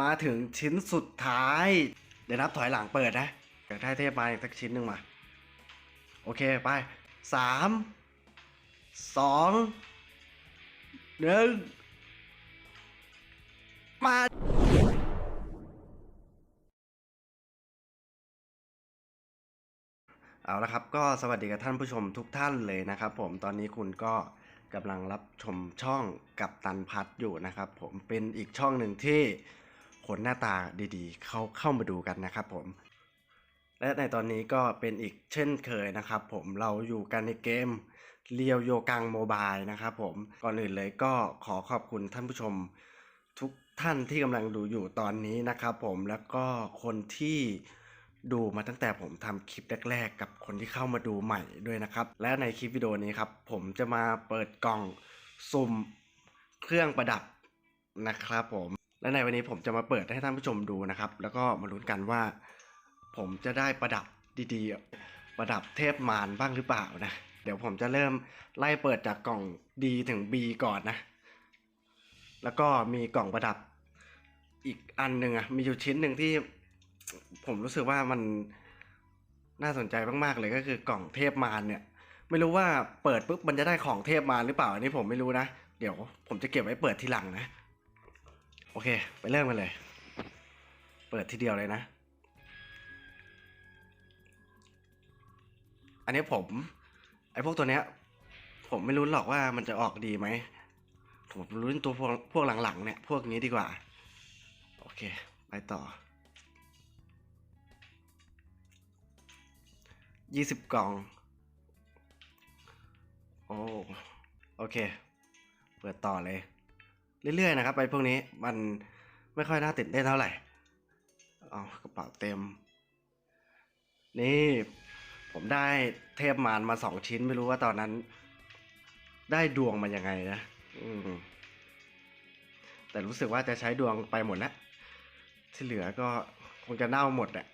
มาถึงชิ้นสุดท้าย เดี๋ยวนับถอยหลังเปิดนะอยากได้เทพมาอีกสักชิ้นหนึ่งมา โอเคไปสามสองหนึ่งมาเอาละครับก็สวัสดีกับท่านผู้ชมทุกท่านเลยนะครับ ผมตอนนี้คุณก็กำลังรับชมช่องกับตันพัดอยู่นะครับ ผมเป็นอีกช่องหนึ่งที่ คนหน้าตาดีๆ เขาเข้ามาดูกันนะครับผม และในตอนนี้ก็เป็นอีกเช่นเคยนะครับ ผมเราอยู่กันในเกมเรียวโยกังโมบายนะครับผม ก่อนอื่นเลยก็ขอขอบคุณท่านผู้ชมทุกท่านที่กำลังดูอยู่ตอนนี้นะครับผมแล้วก็คนที่ดูมาตั้งแต่ผมทำคลิปแรก ๆ กับคนที่เข้ามาดูใหม่ด้วยนะครับ และในคลิปวิดีโอนี้ครับ ผมจะมาเปิดกล่องสุ่มเครื่องประดับนะครับผม และในวันนี้ผมจะมาเปิดให้ท่านผู้ชมดูนะครับ แล้วก็มาลุ้นกันว่า ผมจะได้ประดับดีๆ ประดับเทพมารบ้างหรือเปล่านะ เดี๋ยวผมจะเริ่มไล่เปิดจากกล่อง D ถึง B ก่อนนะ แล้วก็มีกล่องประดับอีกอันหนึ่งอะมีอยู่ชิ้นหนึ่งที่ผมรู้สึกว่ามันน่าสนใจมากๆเลยก็คือกล่องเทพมารเนี่ย ไม่รู้ว่าเปิดปุ๊บมันจะได้ของเทพมารหรือเปล่าอันนี้ผมไม่รู้นะ เดี๋ยวผมจะเก็บไว้เปิดทีหลังนะ โอเค ไปเริ่มกันเลย เปิดทีเดียวเลยนะ อันนี้ผม ไอ้พวกตัวเนี้ย ผมไม่รู้หรอกว่ามันจะออกดีไหม ผมรู้ตัวพวกพวกหลังๆ เนี่ย พวกนี้ดีกว่า โอเค ไปต่อยี่สิบกล่อง โอ้ โอเค เปิดต่อเลย เรื่อยๆนะครับ ไปพวกนี้มันไม่ค่อยน่าตื่นเต้นเท่าไหร่เอากระเป๋าเต็ม นี่ผมได้เทพมารมาสองชิ้นไม่รู้ว่าตอนนั้น ได้ดวงมายังไงนะอืมแต่รู้สึกว่าจะใช้ดวงไปหมดแล้วที่เหลือก็คงจะเน่าหมดอะ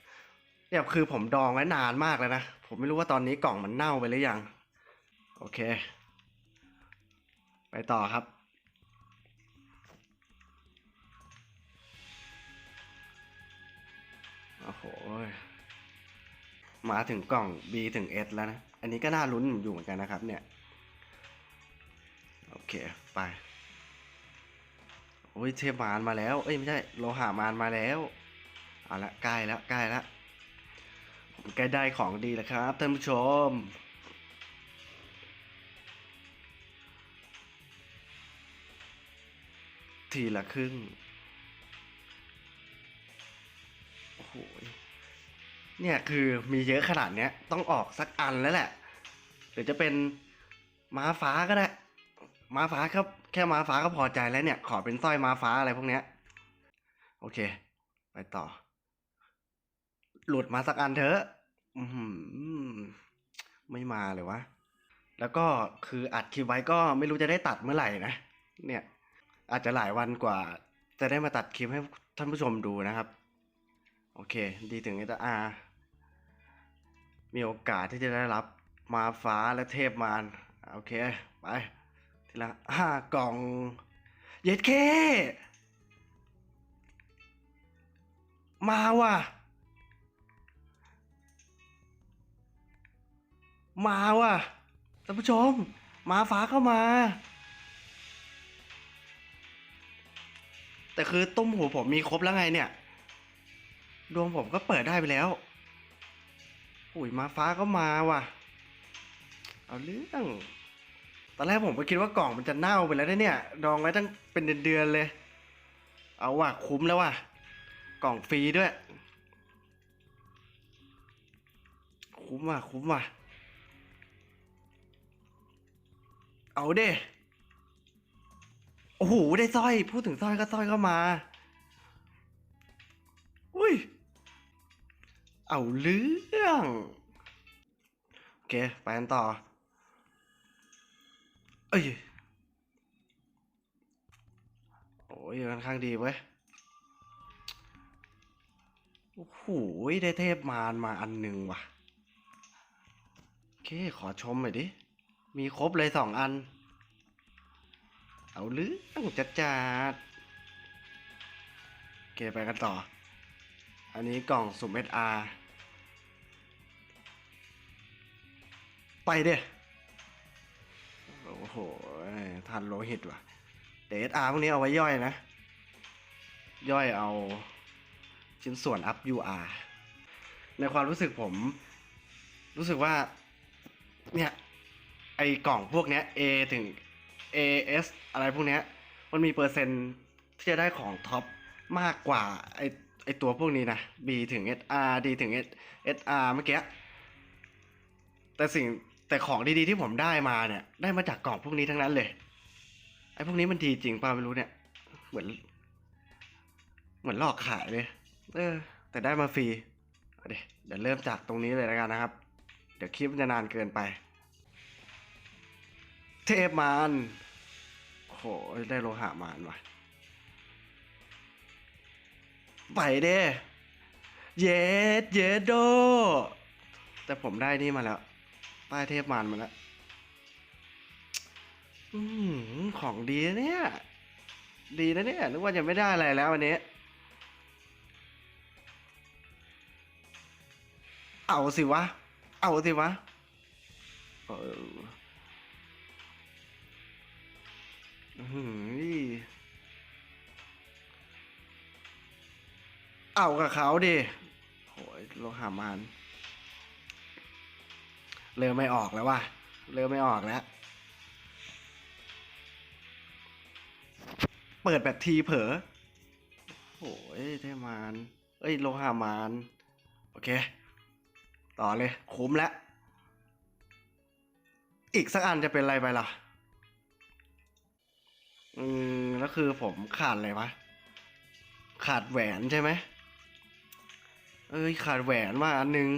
เนี่ยคือผมดองไว้นานมากแล้วนะ ผมไม่รู้ว่าตอนนี้กล่องมันเน่าไปหรือยัง โอเค ไปต่อครับ โอ้โห มาถึงกล่อง B ถึง S แล้วนะ อันนี้ก็น่าลุ้นอยู่เหมือนกันนะครับเนี่ย โอเค ไป โอ้ยเทมารมาแล้ว เอ้ยไม่ใช่โลหามารมาแล้ว เอาละใกล้แล้วใกล้แล้วใกล้ได้ของดีแล้วครับท่านผู้ชมทีละครึ่ง หเนี่ยคือมีเยอะขนาดเนี้ยต้องออกสักอันแล้วแหละหรือจะเป็นม้าฟ้าก็ได้ ม้าฟ้าครับแค่ม้าฟ้าก็พอใจแล้วเนี่ย ขอเป็นสร้อยม้าฟ้าอะไรพวกเนี้ย โอเค ไปต่อ หลุดมาสักอันเถอะอือหือไม่มาเลยวะ แล้วก็คืออัดคลิปไว้ก็ไม่รู้จะได้ตัดเมื่อไหร่นะ เนี่ย อาจจะหลายวันกว่า จะได้มาตัดคลิปให้ท่านผู้ชมดูนะครับ โอเค ดีถึงเอตอามีโอกาสที่จะได้รับมาฟ้าและเทพมารโอเค ไป ทีละห้ากล่อง เย็ดเค มาว่ะ มาว่ะท่านผู้ชม มาฟ้าเข้ามา แต่คือต้มหูผมมีครบแล้วไงเนี่ย ดวงผมก็เปิดได้ไปแล้วอุ้ยมาฟ้าก็มาว่ะ เอาเรื่อง ตอนแรกผมก็คิดว่ากล่องมันจะเน่าไปแล้วเนี่ย ดองไว้ตั้งเป็นเดือนๆเลย เอาว่ะคุ้มแล้วว่ะ กล่องฟรีด้วย คุ้มว่ะคุ้มว่ะ เอาเด้โอ้โหได้สร้อย พูดถึงสร้อยก็สร้อยเข้ามา เอาเรื่อง โอเค ไปกันต่อ เอ้ย โอ้ยค่อนข้างดีเว้ย โอ้โห ได้เทพมารมาอันหนึ่งว่ะ โอเค ขอชมหน่อยดิ มีครบเลยสองอัน เอาเรื่องจัดจัดเค ไปกันต่ออันนี้กล่องสุ่ม SR ไปเด้โอ้โหทันโลหิตว่ะแต่ SR พวกนี้เอาไว้ย่อยนะ ย่อยเอาชิ้นส่วน up UR ในความรู้สึกผม รู้สึกว่า เนี่ย ไอกล่องพวกเนี้ย A ถึง AS อะไรพวกเนี้ย มันมีเปอร์เซ็นต์ที่จะได้ของท็อปมากกว่าไอไอตัวพวกนี้นะ B ถึง SR D ถึง SR เมื่อกี้ แต่สิ่ง แต่ของดีๆที่ผมได้มาเนี่ย ได้มาจากกล่องพวกนี้ทั้งนั้นเลย ไอ้พวกนี้มันดีจริงป่ะไม่รู้เนี่ย เหมือน เหมือนหลอกขายเลย เออ แต่ได้มาฟรีเดี๋ยวเดี๋ยวเริ่มจากตรงนี้เลยแล้วกันนะครับ เดี๋ยวคลิปมันจะนานเกินไป เทพมานโอ้โหได้โลหะมานว่ะไปเด้เยสเยสโด แต่ผมได้นี่มาแล้ว ป้ายเทพมานมาแล้วอืมของดีนะเนี่ย ดีนะเนี่ยนึกว่าจะไม่ได้อะไรแล้ววันนี้ เอาสิวะ เอาสิวะเอออื้อหือเอากับเขาดิโหยโลหามาน เริ่มไม่ออกแล้วว่ะเริ่มไม่ออกแล้ว เปิดแบบทีเผลอโอ้ยเทมานเอ้ยโลหามาน โอเค ต่อเลย คุ้มแล้ว อีกสักอันจะเป็นอะไรไปล่ะ อืมแล้วคือผมขาดอะไรวะ ขาดแหวนใช่ไหมเอ้ยขาดแหวนมาอันนึง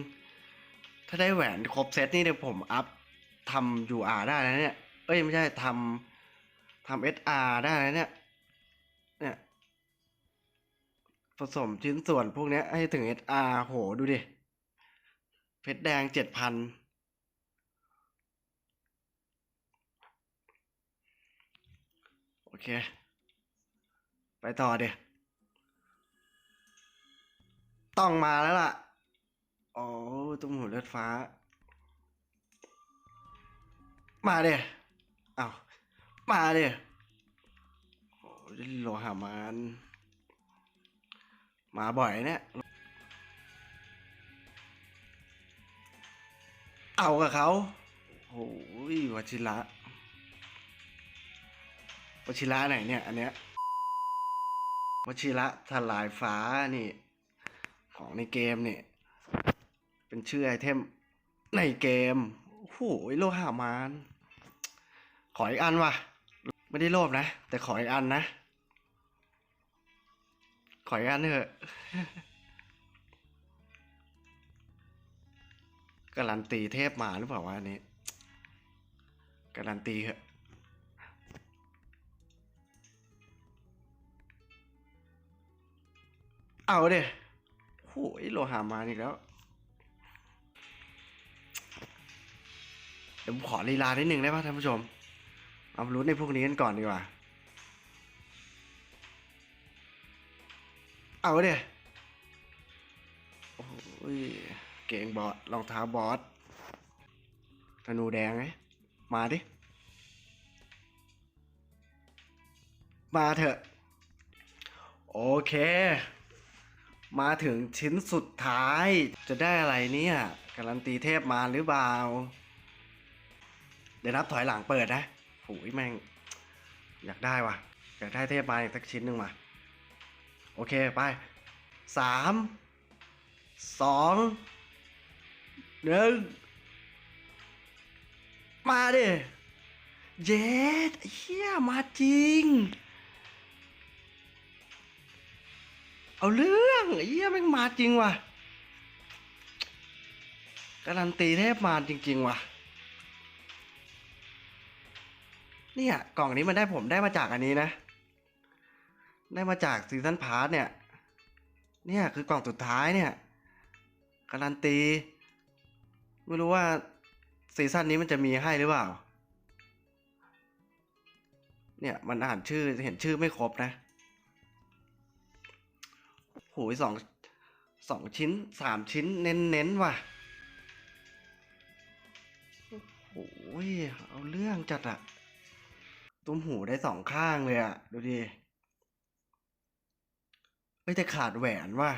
ถ้าได้แหวนครบเซตนี่เดี๋ยวผมอัพทำ UR ได้แล้วเนี่ย เอ้ย ไม่ใช่ทำทำ SR ได้แล้วเนี่ย เนี่ย ผสมชิ้นส่วนพวกนี้ให้ถึง SR โห ดูดิ เพชรแดงเจ็ดพันโอเค ไปต่อเดี๋ยวต้องมาแล้วล่ะ โอ้ตุ้มหูเลือดฟ้า มาเดี๋ยเอามาเดี๋ยโอ้โลหะมันมาบ่อยเนี่ย เอากับเขาโอ้ยวชิระวชิระไหนเนี่ย อันเนี้ยวชิระทลายฟ้านี่ ของในเกมเนี่ย เป็นชื่อไอเทมในเกมโอ้โหโลหะมานขออีกอันว่ะ ไม่ได้โลภนะ แต่ขออีกอันนะ ขออีกอันเถอะการันตีเทพมาหรือเปล่าวะอันนี้การันตีเหอะเอาเด้โอ้ยโลหามาอีกแล้ว เดี๋ยวผมขอลีลานิดนึงได้ป่ะท่านผู้ชม เอาลุ้นในพวกนี้กันก่อนดีกว่า เอาเด้โอ้ย เก่งบอสรองเท้าบอสธนูแดงไหมมาดิ มาเถอะ โอเค มาถึงชิ้นสุดท้ายจะได้อะไรเนี่ย การันตีเทพมาหรือเปล่า เดี๋ยวนับถอยหลังเปิดนะโอ้ยแม่ง อยากได้ว่ะ อยากได้เทพมาอีกสักชิ้นหนึ่งมา โอเคไปสามสองหนึ่งมาดิเย็ดเฮียมาจริง เอาเรื่องเหี้ยแม่งมาจริงว่ะการันตีเทพมาจริง ๆ ว่ะ เนี่ยกล่องนี้มันได้ผมได้มาจากอันนี้นะ ได้มาจากซีซันพาร์ทเนี่ย เนี่ยคือกล่องสุดท้ายเนี่ย การันตี ไม่รู้ว่าซีซั่นนี้มันจะมีให้หรือเปล่า เนี่ยมันอ่านชื่อเห็นชื่อไม่ครบนะโหยสองสองชิ้นสามชิ้นเน้นเน้นว่ะ โอ้ยเอาเรื่องจัดอะ ตุ้มหูได้สองข้างเลยอะดูดิเฮ้ยแต่ขาดแหวนว่ะ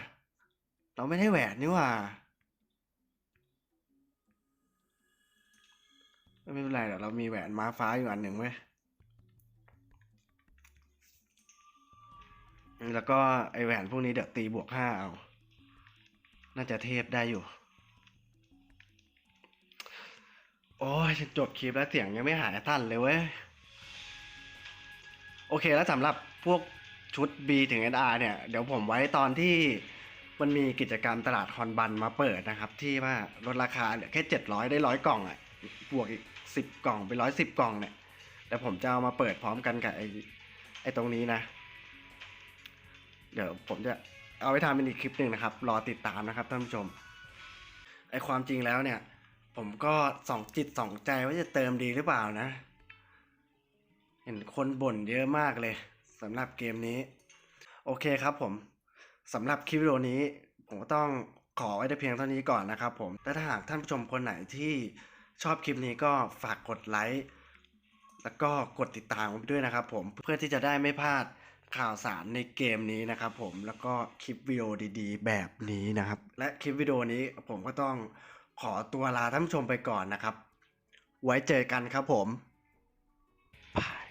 เราไม่ได้แหวนนี่ว่าไม่เป็นไรเดี๋ยวเรามีแหวนม้าฟ้าอยู่อันหนึ่งเว้แล้วก็ไอแหวนพวกนี้เดี๋ยวตีบวกห้าเอา น่าจะเทพได้อยู่ โอ้ยฉันจบคลิปแล้วเสียงยังไม่หายทันเลยเว้ย เคแล้วสำหรับพวกชุด B ถึง SR เนี่ย เดี๋ยวผมไว้ตอนที่มันมีกิจกรรมตลาดคอนบันมาเปิดนะครับ ที่ว่าลดราคาเหลือแค่เจ็ดร้อยได้ร้อยกล่องอะบวกอีกสิบกล่องเป็นร้อยสิบกล่องเนี่ยแต่ผมจะเอามาเปิดพร้อมกันกับไอ้ไอ้ตรงนี้นะ เดี๋ยวผมจะเอาไว้ทำเป็นอีกคลิปหนึ่งนะครับ รอติดตามนะครับท่านผู้ชมไอความจริงแล้วเนี่ย ผมก็สองจิตสองใจว่าจะเติมดีหรือเปล่านะ เห็นคนบ่นเยอะมากเลยสำหรับเกมนี้ โอเคครับผมสำหรับคลิปวิดีโอนี้ ผมก็ต้องขอไว้แต่เพียงเท่านี้ก่อนนะครับผมแต่ถ้าหากท่านผู้ชมคนไหนที่ชอบคลิปนี้ก็ฝากกดไลค์แล้วก็กดติดตามผมด้วยนะครับผมเพื่อที่จะได้ไม่พลาดข่าวสารในเกมนี้นะครับผมแล้วก็คลิปวิดีโอดีๆ แบบนี้นะครับ และคลิปวิดีโอนี้ผมก็ต้องขอตัวลาท่านผู้ชมไปก่อนนะครับ ไว้เจอกันครับผมบาย